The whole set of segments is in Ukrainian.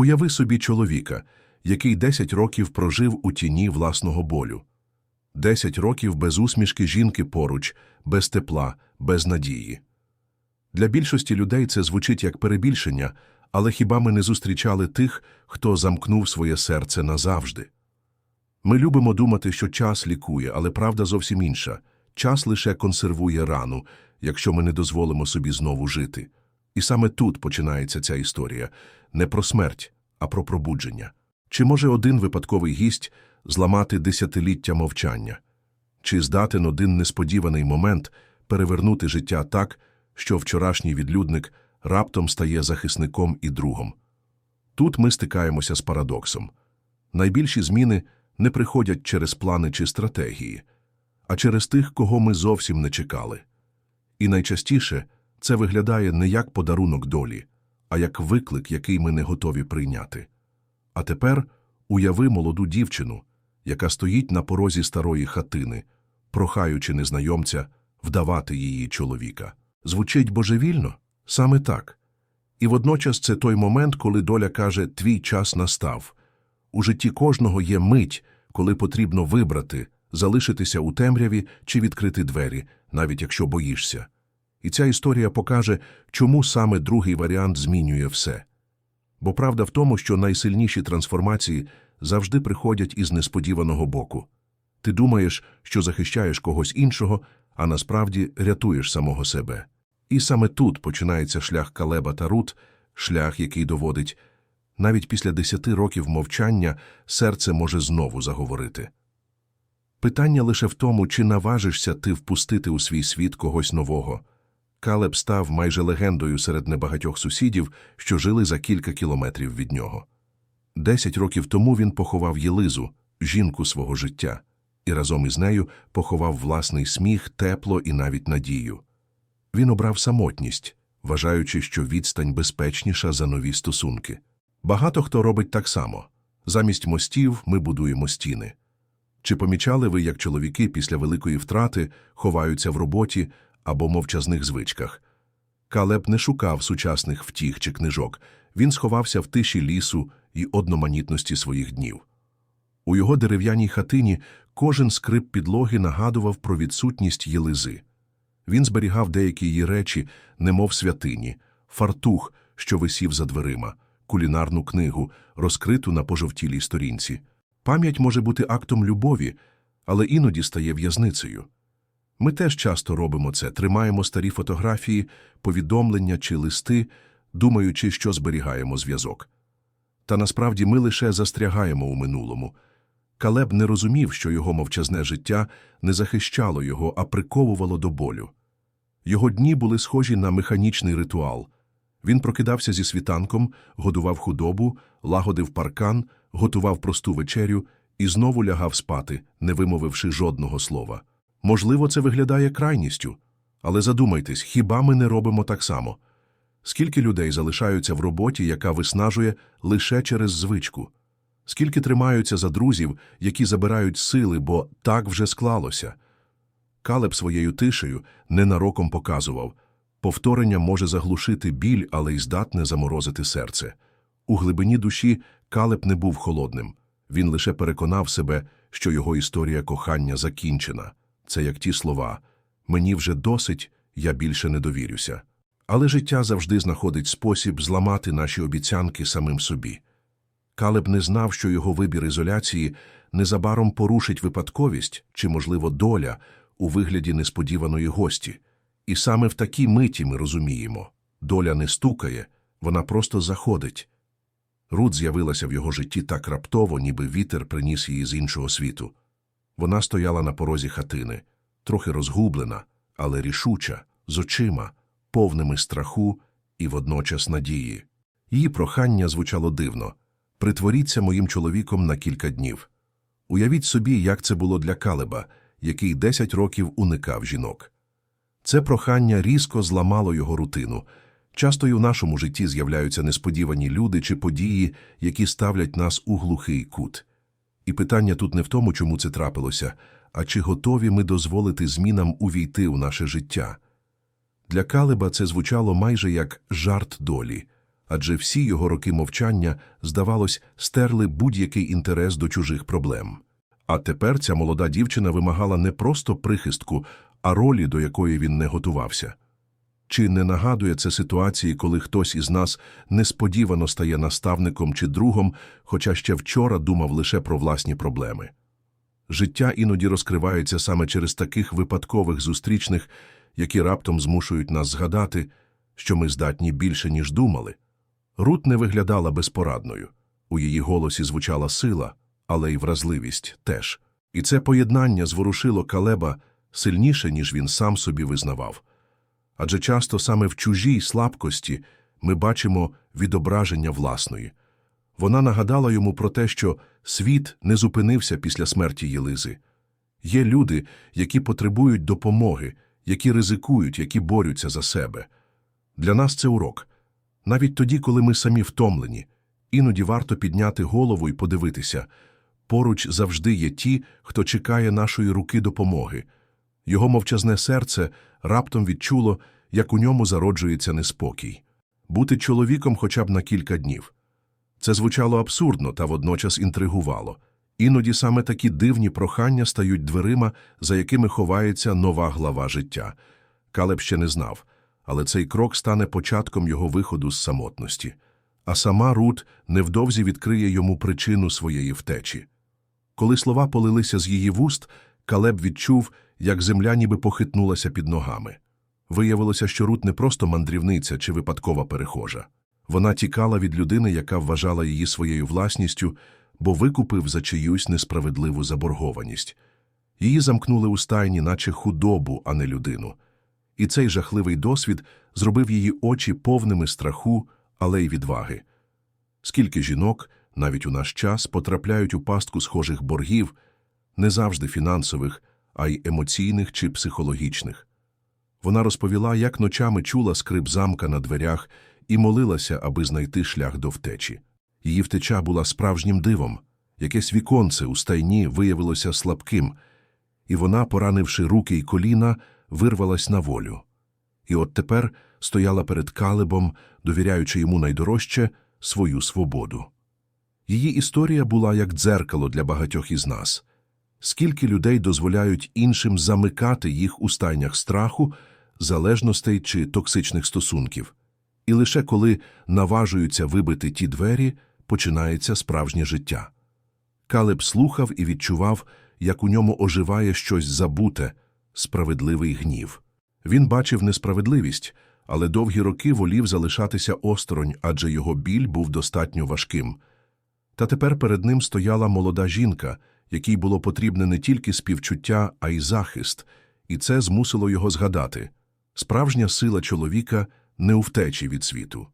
Уяви собі чоловіка, який 10 років прожив у тіні власного болю. 10 років без усмішки жінки поруч, без тепла, без надії. Для більшості людей це звучить як перебільшення, але хіба ми не зустрічали тих, хто замкнув своє серце назавжди? Ми любимо думати, що час лікує, але правда зовсім інша. Час лише консервує рану, якщо ми не дозволимо собі знову жити. І саме тут починається ця історія не про смерть, а про пробудження. Чи може один випадковий гість зламати десятиліття мовчання? Чи здатен один несподіваний момент перевернути життя так, що вчорашній відлюдник раптом стає захисником і другом? Тут ми стикаємося з парадоксом. Найбільші зміни не приходять через плани чи стратегії, а через тих, кого ми зовсім не чекали. І найчастіше це виглядає не як подарунок долі, а як виклик, який ми не готові прийняти. А тепер уяви молоду дівчину, яка стоїть на порозі старої хатини, прохаючи незнайомця вдавати її чоловіка. Звучить божевільно? Саме так. І водночас це той момент, коли доля каже «твій час настав». У житті кожного є мить, коли потрібно вибрати, залишитися у темряві чи відкрити двері, навіть якщо боїшся. І ця історія покаже, чому саме другий варіант змінює все. Бо правда в тому, що найсильніші трансформації завжди приходять із несподіваного боку. Ти думаєш, що захищаєш когось іншого, а насправді рятуєш самого себе. І саме тут починається шлях Калеба та Рут, шлях, який доводить, навіть після десяти років мовчання серце може знову заговорити. Питання лише в тому, чи наважишся ти впустити у свій світ когось нового. Калеб став майже легендою серед небагатьох сусідів, що жили за кілька кілометрів від нього. Десять років тому він поховав Єлизу, жінку свого життя, і разом із нею поховав власний сміх, тепло і навіть надію. Він обрав самотність, вважаючи, що відстань безпечніша за нові стосунки. Багато хто робить так само. Замість мостів ми будуємо стіни. Чи помічали ви, як чоловіки після великої втрати ховаються в роботі або мовчазних звичках? Калеб не шукав сучасних втіх чи книжок, він сховався в тиші лісу і одноманітності своїх днів. У його дерев'яній хатині кожен скрип підлоги нагадував про відсутність Єлизи. Він зберігав деякі її речі, немов святині, фартух, що висів за дверима, кулінарну книгу, розкриту на пожовтілій сторінці. Пам'ять може бути актом любові, але іноді стає в'язницею. Ми теж часто робимо це, тримаємо старі фотографії, повідомлення чи листи, думаючи, що зберігаємо зв'язок. Та насправді ми лише застрягаємо у минулому. Калеб не розумів, що його мовчазне життя не захищало його, а приковувало до болю. Його дні були схожі на механічний ритуал. Він прокидався зі світанком, годував худобу, лагодив паркан, готував просту вечерю і знову лягав спати, не вимовивши жодного слова. Можливо, це виглядає крайністю, але задумайтесь, хіба ми не робимо так само? Скільки людей залишаються в роботі, яка виснажує лише через звичку? Скільки тримаються за друзів, які забирають сили, бо так вже склалося? Калеб своєю тишею ненароком показував повторення може заглушити біль, але й здатне заморозити серце. У глибині душі Калеб не був холодним. Він лише переконав себе, що його історія кохання закінчена. Це як ті слова «Мені вже досить, я більше не довірюся». Але життя завжди знаходить спосіб зламати наші обіцянки самим собі. Калеб не знав, що його вибір ізоляції незабаром порушить випадковість чи, можливо, доля у вигляді несподіваної гості. І саме в такій миті ми розуміємо доля не стукає, вона просто заходить. Рут з'явилася в його житті так раптово, ніби вітер приніс її з іншого світу. Вона стояла на порозі хатини, трохи розгублена, але рішуча, з очима, повними страху і водночас надії. Її прохання звучало дивно притворіться моїм чоловіком на кілька днів. Уявіть собі, як це було для Калеба, який десять років уникав жінок. Це прохання різко зламало його рутину. Часто й у нашому житті з'являються несподівані люди чи події, які ставлять нас у глухий кут. І питання тут не в тому, чому це трапилося, а чи готові ми дозволити змінам увійти у наше життя. Для Калеба це звучало майже як жарт долі. адже всі його роки мовчання, здавалось, стерли будь-який інтерес до чужих проблем. А тепер ця молода дівчина вимагала не просто прихистку, а ролі, до якої він не готувався. Чи не нагадує це ситуації, коли хтось із нас несподівано стає наставником чи другом, хоча ще вчора думав лише про власні проблеми? Життя іноді розкривається саме через таких випадкових зустрічних, які раптом змушують нас згадати, що ми здатні більше, ніж думали. Рут не виглядала безпорадною. У її голосі звучала сила, але й вразливість теж. І це поєднання зворушило Калеба сильніше, ніж він сам собі визнавав. Адже часто саме в чужій слабкості ми бачимо відображення власної. Вона нагадала йому про те, що світ не зупинився після смерті Єлизи. Є люди, які потребують допомоги, які ризикують, які борються за себе. Для нас це урок. Навіть тоді, коли ми самі втомлені, іноді варто підняти голову і подивитися. Поруч завжди є ті, хто чекає нашої руки допомоги. Його мовчазне серце раптом відчуло, як у ньому зароджується неспокій. Бути чоловіком хоча б на кілька днів. Це звучало абсурдно та водночас інтригувало. Іноді саме такі дивні прохання стають дверима, за якими ховається нова глава життя. Калеб ще не знав, але цей крок стане початком його виходу з самотності. А сама Рут невдовзі відкриє йому причину своєї втечі. Коли слова полилися з її вуст, Калеб відчув, як земля ніби похитнулася під ногами. Виявилося, що Рут не просто мандрівниця чи випадкова перехожа. Вона тікала від людини, яка вважала її своєю власністю, бо викупив за чиюсь несправедливу заборгованість. Її замкнули у стайні, наче худобу, а не людину. І цей жахливий досвід зробив її очі повними страху, але й відваги. Скільки жінок, навіть у наш час, потрапляють у пастку схожих боргів, не завжди фінансових, а й емоційних чи психологічних. Вона розповіла, як ночами чула скрип замка на дверях і молилася, аби знайти шлях до втечі. Її втеча була справжнім дивом. Якесь віконце у стайні виявилося слабким, і вона, поранивши руки й коліна, вирвалась на волю. І от тепер стояла перед Калебом, довіряючи йому найдорожче свою свободу. Її історія була як дзеркало для багатьох із нас. Скільки людей дозволяють іншим замикати їх у стайнях страху, залежностей чи токсичних стосунків. І лише коли наважуються вибити ті двері, починається справжнє життя. Калеб слухав і відчував, як у ньому оживає щось забуте, справедливий гнів. Він бачив несправедливість, але довгі роки волів залишатися осторонь, адже його біль був достатньо важким. Та тепер перед ним стояла молода жінка, якій було потрібне не тільки співчуття, а й захист, і це змусило його згадати. Справжня сила чоловіка не у втечі від світу,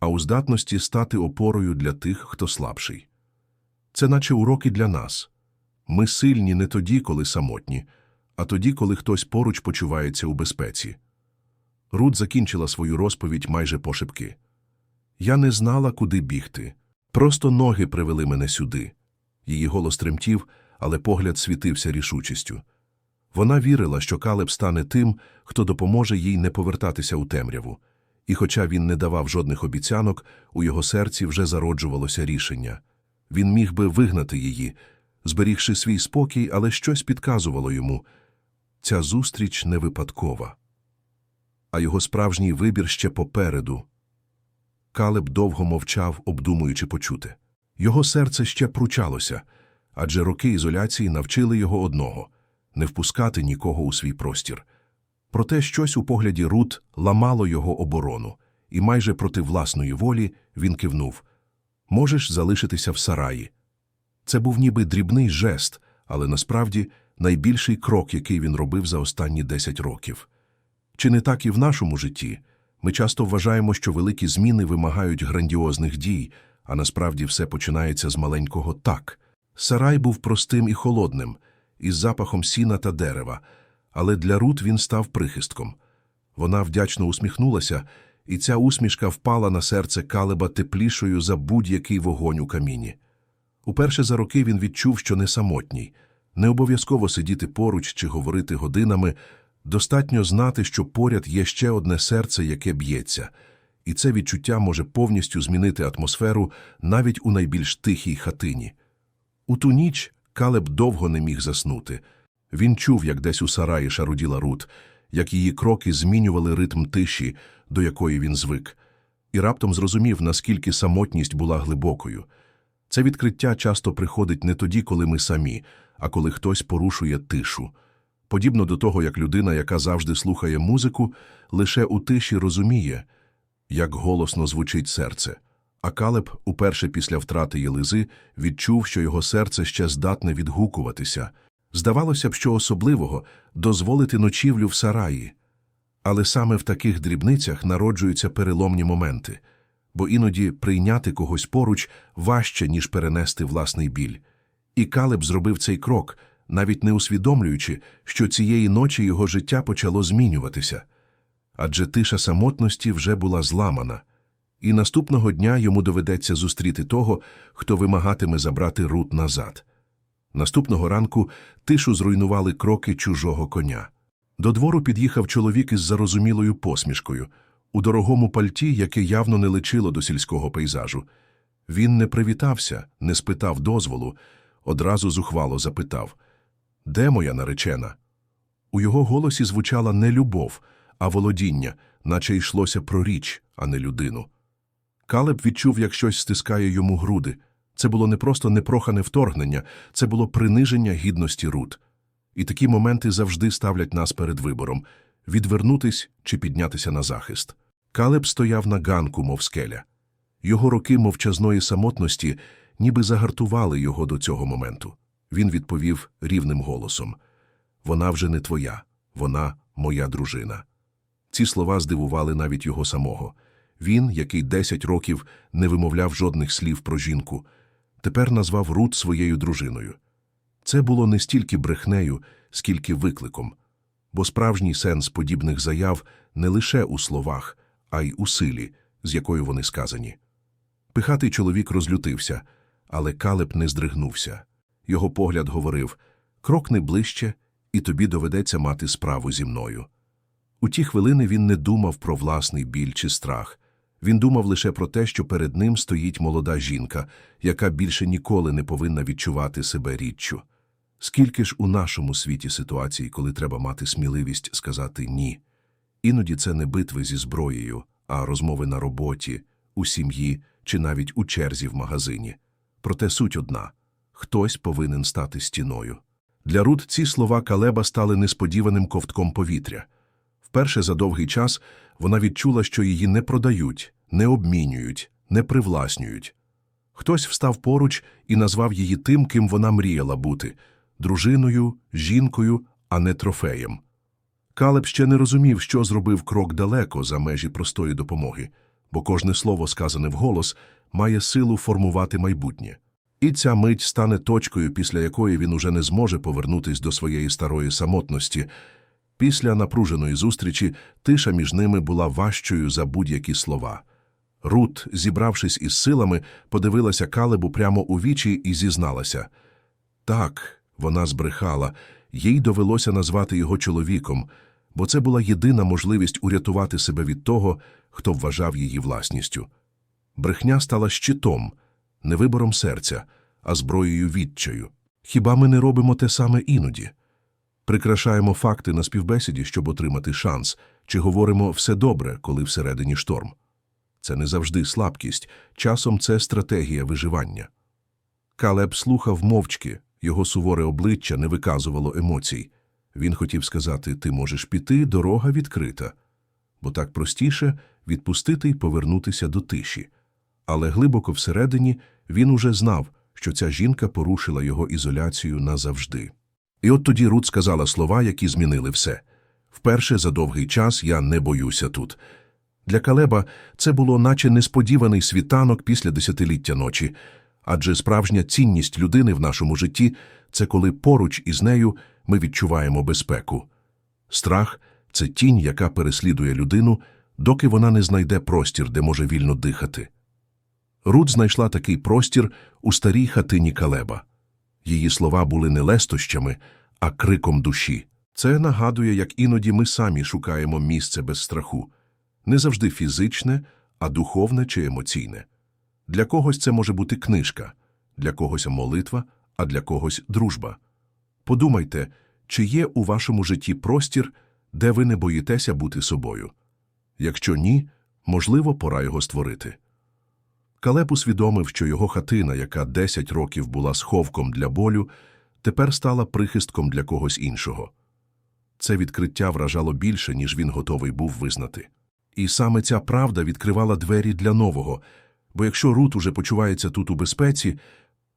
а у здатності стати опорою для тих, хто слабший. Це наче уроки для нас. Ми сильні не тоді, коли самотні, а тоді, коли хтось поруч почувається у безпеці. Рут закінчила свою розповідь майже пошепки. Я не знала, куди бігти. Просто ноги привели мене сюди. Її голос тремтів, але погляд світився рішучістю. Вона вірила, що Калеб стане тим, хто допоможе їй не повертатися у темряву. І хоча він не давав жодних обіцянок, у його серці вже зароджувалося рішення. Він міг би вигнати її, зберігши свій спокій, але щось підказувало йому. Ця зустріч не випадкова. А його справжній вибір ще попереду. Калеб довго мовчав, обдумуючи почути. Його серце ще пручалося, адже роки ізоляції навчили його одного – не впускати нікого у свій простір. Проте щось у погляді Рут ламало його оборону, і майже проти власної волі він кивнув – можеш залишитися в сараї. Це був ніби дрібний жест, але насправді найбільший крок, який він робив за останні 10 років. Чи не так і в нашому житті? Ми часто вважаємо, що великі зміни вимагають грандіозних дій, а насправді все починається з маленького «так». Сарай був простим і холодним, із запахом сіна та дерева, але для Рут він став прихистком. Вона вдячно усміхнулася, і ця усмішка впала на серце Калеба теплішою за будь-який вогонь у каміні. Уперше за роки він відчув, що не самотній. Не обов'язково сидіти поруч чи говорити годинами, достатньо знати, що поряд є ще одне серце, яке б'ється. І це відчуття може повністю змінити атмосферу навіть у найбільш тихій хатині. У ту ніч Калеб довго не міг заснути. Він чув, як десь у сараї шаруділа Рут, як її кроки змінювали ритм тиші, до якої він звик, і раптом зрозумів, наскільки самотність була глибокою. Це відкриття часто приходить не тоді, коли ми самі, а коли хтось порушує тишу. Подібно до того, як людина, яка завжди слухає музику, лише у тиші розуміє, як голосно звучить серце. А Калеб, уперше після втрати Єлизи, відчув, що його серце ще здатне відгукуватися. Здавалося б, що особливого дозволити ночівлю в сараї. Але саме в таких дрібницях народжуються переломні моменти, бо іноді прийняти когось поруч важче, ніж перенести власний біль. І Калеб зробив цей крок, навіть не усвідомлюючи, що цієї ночі його життя почало змінюватися. Адже тиша самотності вже була зламана, і наступного дня йому доведеться зустріти того, хто вимагатиме забрати Рут назад. Наступного ранку тишу зруйнували кроки чужого коня. До двору під'їхав чоловік із зарозумілою посмішкою, у дорогому пальті, яке явно не личило до сільського пейзажу. Він не привітався, не спитав дозволу, одразу зухвало запитав Де моя наречена? У його голосі звучала не любов, а володіння, наче йшлося про річ, а не людину. Калеб відчув, як щось стискає йому груди. Це було не просто непрохане вторгнення, це було приниження гідності Рут. І такі моменти завжди ставлять нас перед вибором – відвернутись чи піднятися на захист. Калеб стояв на ганку, мов скеля. Його роки мовчазної самотності ніби загартували його до цього моменту. Він відповів рівним голосом. «Вона вже не твоя, вона моя дружина». Ці слова здивували навіть його самого. Він, який десять років не вимовляв жодних слів про жінку, тепер назвав Рут своєю дружиною. Це було не стільки брехнею, скільки викликом, бо справжній сенс подібних заяв не лише у словах, а й у силі, з якою вони сказані. Пихатий чоловік розлютився, але Калеб не здригнувся. Його погляд говорив крокни ближче, і тобі доведеться мати справу зі мною. У ті хвилини він не думав про власний біль чи страх. Він думав лише про те, що перед ним стоїть молода жінка, яка більше ніколи не повинна відчувати себе річчю. Скільки ж у нашому світі ситуацій, коли треба мати сміливість сказати «ні». Іноді це не битви зі зброєю, а розмови на роботі, у сім'ї чи навіть у черзі в магазині. Проте суть одна – хтось повинен стати стіною. Для Рут ці слова Калеба стали несподіваним ковтком повітря. Вперше за довгий час вона відчула, що її не продають, не обмінюють, не привласнюють. Хтось встав поруч і назвав її тим, ким вона мріяла бути – дружиною, жінкою, а не трофеєм. Калеб ще не розумів, що зробив крок далеко за межі простої допомоги, бо кожне слово, сказане вголос, має силу формувати майбутнє. І ця мить стане точкою, після якої він уже не зможе повернутись до своєї старої самотності. Після напруженої зустрічі тиша між ними була важчою за будь-які слова. Рут, зібравшись із силами, подивилася Калебу прямо у вічі і зізналася. Так, вона збрехала, їй довелося назвати його чоловіком, бо це була єдина можливість урятувати себе від того, хто вважав її власністю. Брехня стала щитом, не вибором серця, а зброєю відчаю. Хіба ми не робимо те саме іноді? Прикрашаємо факти на співбесіді, щоб отримати шанс, чи говоримо «все добре», коли всередині шторм. Це не завжди слабкість, часом це стратегія виживання. Калеб слухав мовчки, його суворе обличчя не виказувало емоцій. Він хотів сказати «ти можеш піти, дорога відкрита», бо так простіше відпустити й повернутися до тиші. Але глибоко всередині він уже знав, що ця жінка порушила його ізоляцію назавжди. І от тоді Рут сказала слова, які змінили все. Вперше за довгий час я не боюся тут. Для Калеба це було наче несподіваний світанок після десятиліття ночі, адже справжня цінність людини в нашому житті – це коли поруч із нею ми відчуваємо безпеку. Страх – це тінь, яка переслідує людину, доки вона не знайде простір, де може вільно дихати. Рут знайшла такий простір у старій хатині Калеба. Її слова були не лестощами, а криком душі. Це нагадує, як іноді ми самі шукаємо місце без страху. Не завжди фізичне, а духовне чи емоційне. Для когось це може бути книжка, для когось молитва, а для когось дружба. Подумайте, чи є у вашому житті простір, де ви не боїтеся бути собою. Якщо ні, можливо, пора його створити. Калеб усвідомив, що його хатина, яка 10 років була сховком для болю, тепер стала прихистком для когось іншого. Це відкриття вражало більше, ніж він готовий був визнати. І саме ця правда відкривала двері для нового, бо якщо Рут уже почувається тут у безпеці,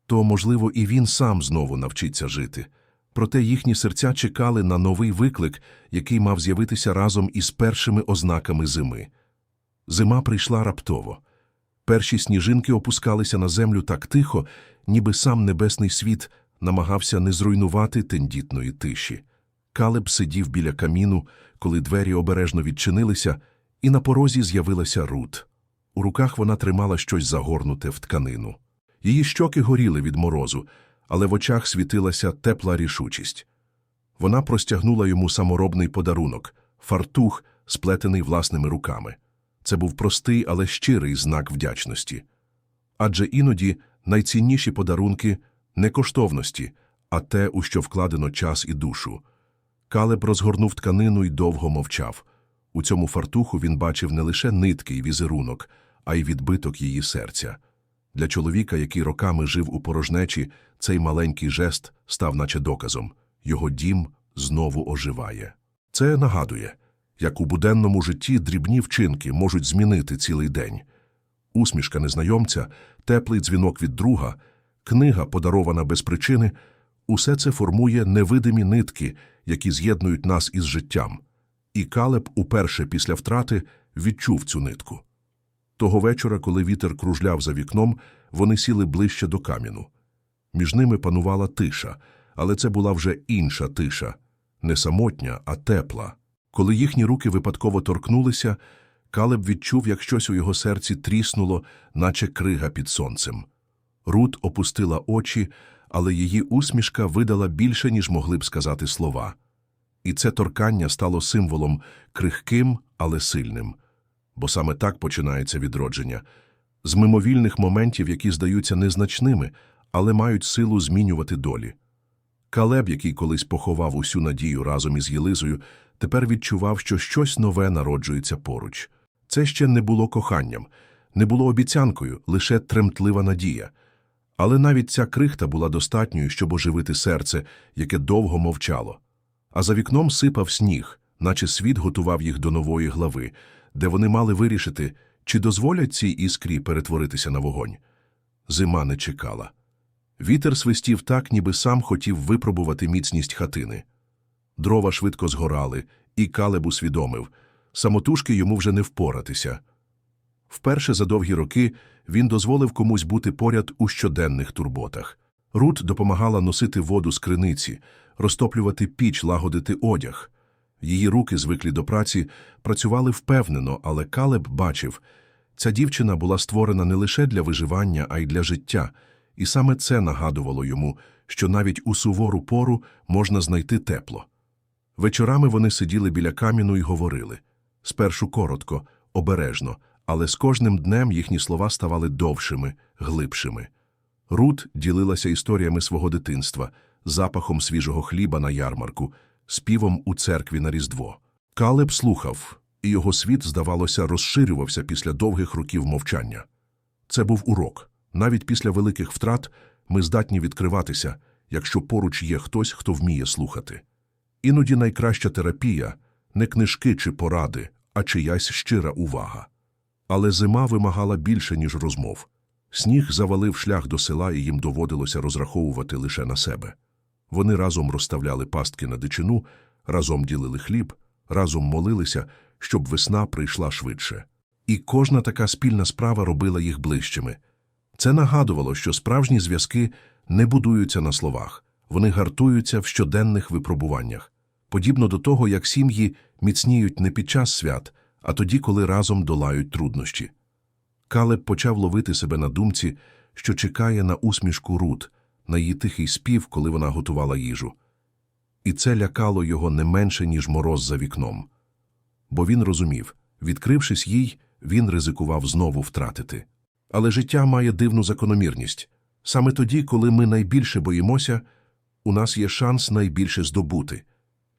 то, можливо, і він сам знову навчиться жити. Проте їхні серця чекали на новий виклик, який мав з'явитися разом із першими ознаками зими. Зима прийшла раптово. Перші сніжинки опускалися на землю так тихо, ніби сам небесний світ намагався не зруйнувати тендітної тиші. Калеб сидів біля каміну, коли двері обережно відчинилися, і на порозі з'явилася Рут. У руках вона тримала щось загорнуте в тканину. Її щоки горіли від морозу, але в очах світилася тепла рішучість. Вона простягнула йому саморобний подарунок – фартух, сплетений власними руками. Це був простий, але щирий знак вдячності. Адже іноді найцінніші подарунки – не коштовності, а те, у що вкладено час і душу. Калеб розгорнув тканину й довго мовчав. У цьому фартуху він бачив не лише нитки й візерунок, а й відбиток її серця. Для чоловіка, який роками жив у порожнечі, цей маленький жест став наче доказом – його дім знову оживає. Це нагадує, як у буденному житті дрібні вчинки можуть змінити цілий день. Усмішка незнайомця, теплий дзвінок від друга, книга, подарована без причини – усе це формує невидимі нитки, які з'єднують нас із життям. І Калеб уперше після втрати відчув цю нитку. Того вечора, коли вітер кружляв за вікном, вони сіли ближче до каміну. Між ними панувала тиша, але це була вже інша тиша, не самотня, а тепла. Коли їхні руки випадково торкнулися, Калеб відчув, як щось у його серці тріснуло, наче крига під сонцем. Рут опустила очі, але її усмішка видала більше, ніж могли б сказати слова. І це торкання стало символом крихким, але сильним. Бо саме так починається відродження. З мимовільних моментів, які здаються незначними, але мають силу змінювати долі. Калеб, який колись поховав усю надію разом із Єлизою, тепер відчував, що щось нове народжується поруч. Це ще не було коханням, не було обіцянкою, лише тремтлива надія. Але навіть ця крихта була достатньою, щоб оживити серце, яке довго мовчало. А за вікном сипав сніг, наче світ готував їх до нової глави, де вони мали вирішити, чи дозволять цій іскрі перетворитися на вогонь. Зима не чекала. Вітер свистів так, ніби сам хотів випробувати міцність хатини. Дрова швидко згорали, і Калеб усвідомив – самотужки йому вже не впоратися. Вперше за довгі роки він дозволив комусь бути поряд у щоденних турботах. Рут допомагала носити воду з криниці, розтоплювати піч, лагодити одяг. Її руки, звиклі до праці, працювали впевнено, але Калеб бачив – ця дівчина була створена не лише для виживання, а й для життя, і саме це нагадувало йому, що навіть у сувору пору можна знайти тепло. Вечорами вони сиділи біля каміну і говорили. Спершу коротко, обережно, але з кожним днем їхні слова ставали довшими, глибшими. Рут ділилася історіями свого дитинства, запахом свіжого хліба на ярмарку, співом у церкві на Різдво. Калеб слухав, і його світ, здавалося, розширювався після довгих років мовчання. Це був урок. Навіть після великих втрат ми здатні відкриватися, якщо поруч є хтось, хто вміє слухати. Іноді найкраща терапія – не книжки чи поради, а чиясь щира увага. Але зима вимагала більше, ніж розмов. Сніг завалив шлях до села, і їм доводилося розраховувати лише на себе. Вони разом розставляли пастки на дичину, разом ділили хліб, разом молилися, щоб весна прийшла швидше. І кожна така спільна справа робила їх ближчими. Це нагадувало, що справжні зв'язки не будуються на словах, вони гартуються в щоденних випробуваннях, подібно до того, як сім'ї міцніють не під час свят, а тоді, коли разом долають труднощі. Калеб почав ловити себе на думці, що чекає на усмішку Рут, на її тихий спів, коли вона готувала їжу. І це лякало його не менше, ніж мороз за вікном. Бо він розумів, відкрившись їй, він ризикував знову втратити. Але життя має дивну закономірність. Саме тоді, коли ми найбільше боїмося, у нас є шанс найбільше здобути.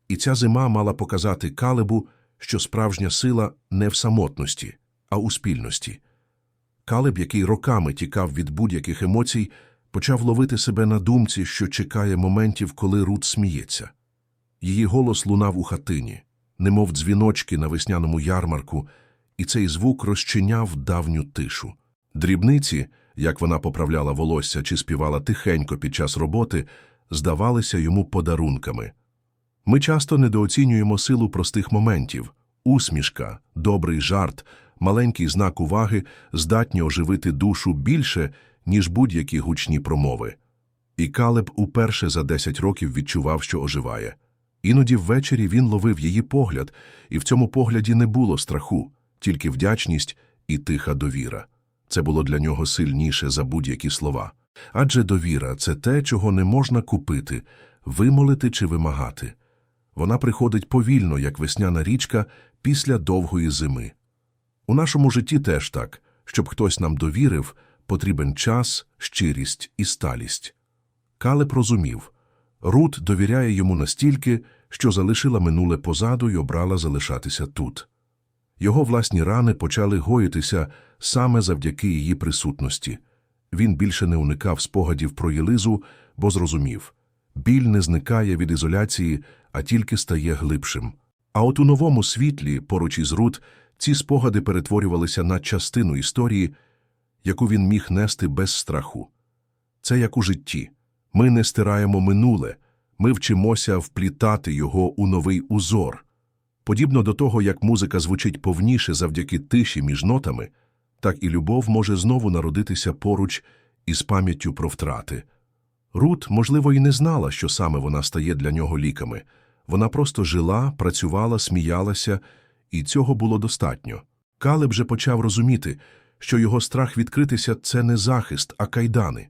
І ця зима мала показати Калебу, що справжня сила не в самотності, а у спільності. Калеб, який роками тікав від будь-яких емоцій, почав ловити себе на думці, що чекає моментів, коли Рут сміється. Її голос лунав у хатині, немов дзвіночки на весняному ярмарку, і цей звук розчиняв давню тишу. Дрібниці, як вона поправляла волосся чи співала тихенько під час роботи, здавалися йому подарунками. Ми часто недооцінюємо силу простих моментів. Усмішка, добрий жарт, маленький знак уваги здатні оживити душу більше, ніж будь-які гучні промови. І Калеб уперше за 10 років відчував, що оживає. Іноді ввечері він ловив її погляд, і в цьому погляді не було страху, тільки вдячність і тиха довіра. Це було для нього сильніше за будь-які слова. Адже довіра це те, чого не можна купити, вимолити чи вимагати. Вона приходить повільно, як весняна річка, після довгої зими. У нашому житті теж так, щоб хтось нам довірив, потрібен час, щирість і сталість. Калеб розумів, Рут довіряє йому настільки, що залишила минуле позаду й обрала залишатися тут. Його власні рани почали гоїтися саме завдяки її присутності. Він більше не уникав спогадів про Єлизу, бо зрозумів – біль не зникає від ізоляції, а тільки стає глибшим. А от у новому світлі, поруч із Рут, ці спогади перетворювалися на частину історії, яку він міг нести без страху. Це як у житті. Ми не стираємо минуле, ми вчимося вплітати його у новий узор. Подібно до того, як музика звучить повніше завдяки тиші між нотами, так і любов може знову народитися поруч із пам'яттю про втрати. Рут, можливо, і не знала, що саме вона стає для нього ліками. Вона просто жила, працювала, сміялася, і цього було достатньо. Калеб же почав розуміти, що його страх відкритися – це не захист, а кайдани.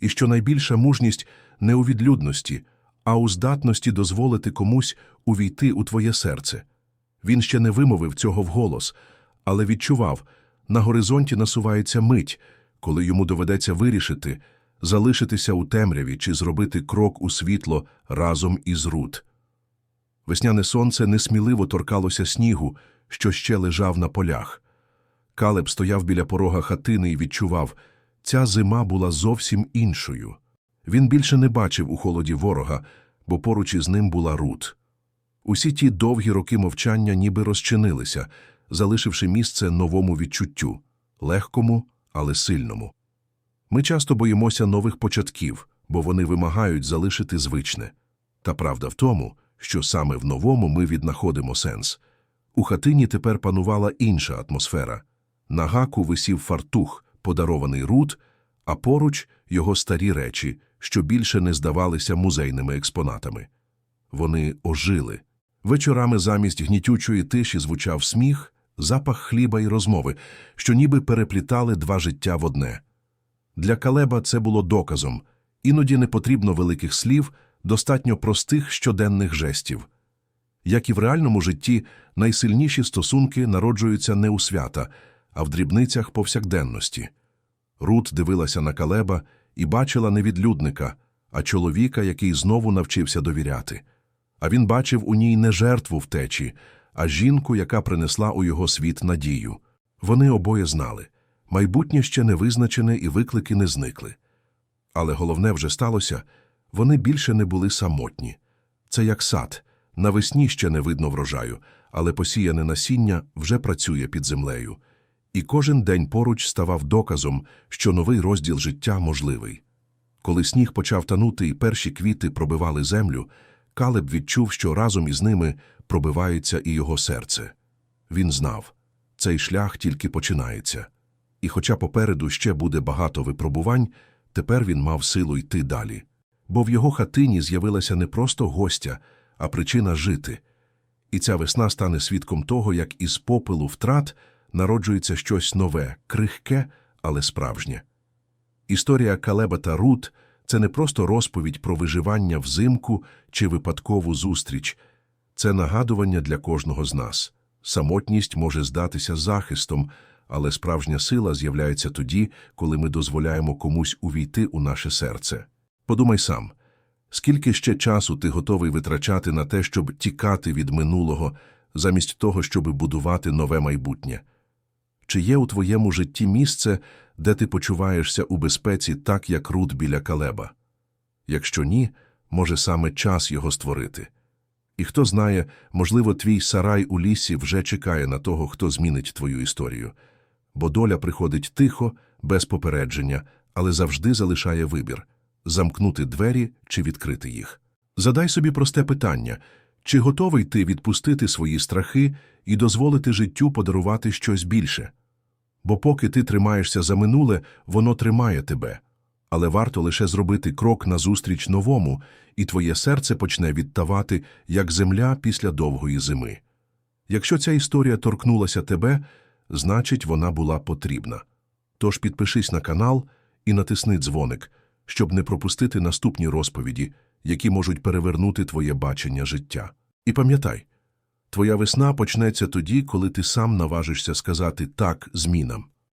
І що найбільша мужність не у відлюдності, а у здатності дозволити комусь увійти у твоє серце. Він ще не вимовив цього вголос, але відчував, на горизонті насувається мить, коли йому доведеться вирішити, залишитися у темряві чи зробити крок у світло разом із Рут. Весняне сонце несміливо торкалося снігу, що ще лежав на полях. Калеб стояв біля порога хатини і відчував, ця зима була зовсім іншою. Він більше не бачив у холоді ворога, бо поруч із ним була Рут. Усі ті довгі роки мовчання ніби розчинилися, залишивши місце новому відчуттю легкому, але сильному. Ми часто боїмося нових початків, бо вони вимагають залишити звичне. Та правда в тому, що саме в новому ми віднаходимо сенс. У хатині тепер панувала інша атмосфера. На гаку висів фартух, подарований Рут, а поруч його старі речі, що більше не здавалися музейними експонатами. Вони ожили. Вечорами замість гнітючої тиші звучав сміх, запах хліба і розмови, що ніби переплітали два життя в одне. Для Калеба це було доказом. Іноді не потрібно великих слів, достатньо простих щоденних жестів. Як і в реальному житті, найсильніші стосунки народжуються не у свята, а в дрібницях повсякденності. Рут дивилася на Калеба і бачила не відлюдника, а чоловіка, який знову навчився довіряти. А він бачив у ній не жертву втечі, а жінку, яка принесла у його світ надію. Вони обоє знали майбутнє ще не визначене і виклики не зникли. Але головне вже сталося вони більше не були самотні. Це як сад. Навесні ще не видно врожаю, але посіяне насіння вже працює під землею. І кожен день поруч ставав доказом, що новий розділ життя можливий. Коли сніг почав танути і перші квіти пробивали землю, Калеб відчув, що разом із ними пробивається і його серце. Він знав, цей шлях тільки починається. І хоча попереду ще буде багато випробувань, тепер він мав силу йти далі. Бо в його хатині з'явилася не просто гостя, а причина жити. І ця весна стане свідком того, як із попелу втрат народжується щось нове, крихке, але справжнє. Історія Калеба та Рут – це не просто розповідь про виживання взимку чи випадкову зустріч, це нагадування для кожного з нас. Самотність може здатися захистом, але справжня сила з'являється тоді, коли ми дозволяємо комусь увійти у наше серце. Подумай сам, скільки ще часу ти готовий витрачати на те, щоб тікати від минулого, замість того, щоб будувати нове майбутнє? Чи є у твоєму житті місце, де ти почуваєшся у безпеці так, як Рут біля Калеба? Якщо ні, може саме час його створити. І хто знає, можливо, твій сарай у лісі вже чекає на того, хто змінить твою історію. Бо доля приходить тихо, без попередження, але завжди залишає вибір – замкнути двері чи відкрити їх. Задай собі просте питання – чи готовий ти відпустити свої страхи і дозволити життю подарувати щось більше? Бо поки ти тримаєшся за минуле, воно тримає тебе. Але варто лише зробити крок назустріч новому, і твоє серце почне відтавати, як земля після довгої зими. Якщо ця історія торкнулася тебе, значить вона була потрібна. Тож підпишись на канал і натисни дзвоник, щоб не пропустити наступні розповіді, які можуть перевернути твоє бачення життя. І пам'ятай, твоя весна почнеться тоді, коли ти сам наважишся сказати «так» змінам.